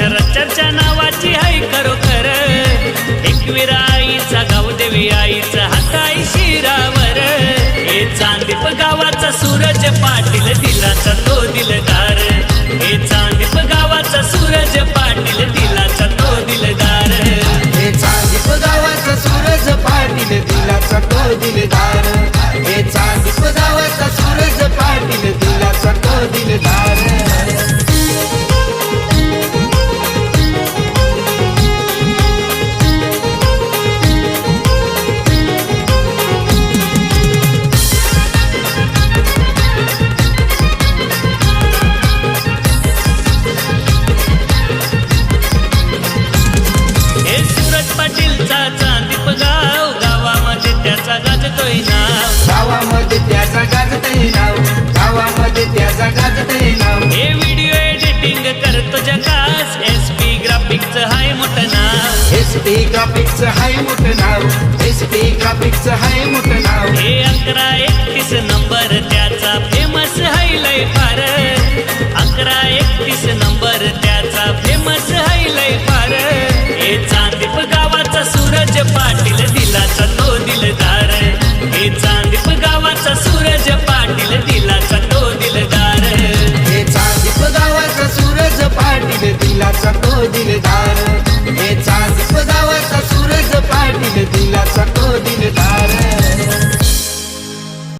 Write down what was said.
शरद चर्चा नावाची आई खरोखर एकविरा आईचा गावदेवी आईचा हाताई शिरावर. हे चांदीप गावाचा सूरज पाटील दिला तो. त्याचा गाजतोय नाव. गावामध्ये त्याचा गाजतही नाव. गावामध्ये त्याचा गाजतही नाव. हे व्हिडिओ एडिटिंग करतो जगास एस पी ग्राफिकचं हाय मोठं नाव. एस पी ग्राफिक्स हाय मोठं नाव. एस पी ग्राफिक्स हाय मोठं नाव. हे अकरा एकतीस नंबर त्याचा फेमस हायलय फार. தார